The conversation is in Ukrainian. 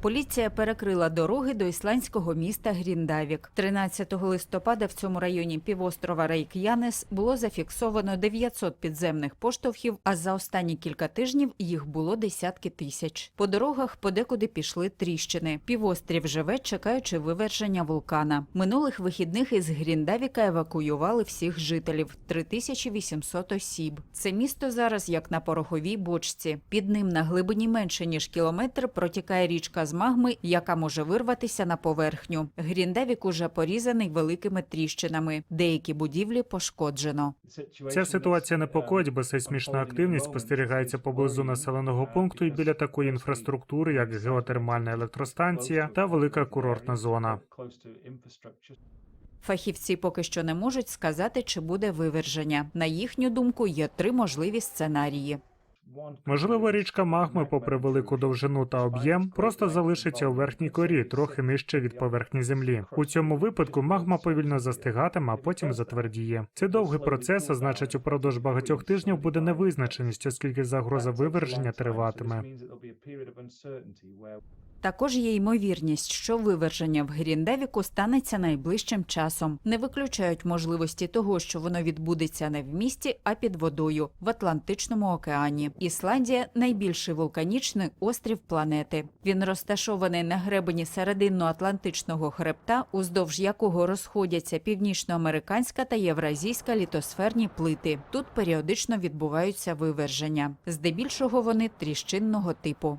Поліція перекрила дороги до ісландського міста Гріндавік. 13 листопада в цьому районі півострова Рейк'янес було зафіксовано 900 підземних поштовхів, а за останні кілька тижнів їх було десятки тисяч. По дорогах подекуди пішли тріщини. Півострів живе, чекаючи виверження вулкана. Минулих вихідних із Гріндавіка евакуювали всіх жителів 3800 осіб. Це місто зараз як на пороховій бочці. Під ним на глибині менше ніж кілометр протікає річка з магми, яка може вирватися на поверхню. Гріндавік уже порізаний великими тріщинами. Деякі будівлі пошкоджено. Ця ситуація непокоїть, бо сейсмічна активність спостерігається поблизу населеного пункту і біля такої інфраструктури, як геотермальна електростанція та велика курортна зона. Фахівці поки що не можуть сказати, чи буде виверження. На їхню думку, є три можливі сценарії. Можливо, річка магми, попри велику довжину та об'єм, просто залишиться у верхній корі, трохи нижче від поверхні землі. У цьому випадку магма повільно застигатиме, а потім затвердіє. Це довгий процес, а значить, упродовж багатьох тижнів буде невизначеність, оскільки загроза виверження триватиме. Також є ймовірність, що виверження в Гріндавіку станеться найближчим часом. Не виключають можливості того, що воно відбудеться не в місті, а під водою в Атлантичному океані. Ісландія найбільший вулканічний острів планети. Він розташований на гребені серединно-атлантичного хребта, уздовж якого розходяться північноамериканська та євразійська літосферні плити. Тут періодично відбуваються виверження. Здебільшого вони тріщинного типу.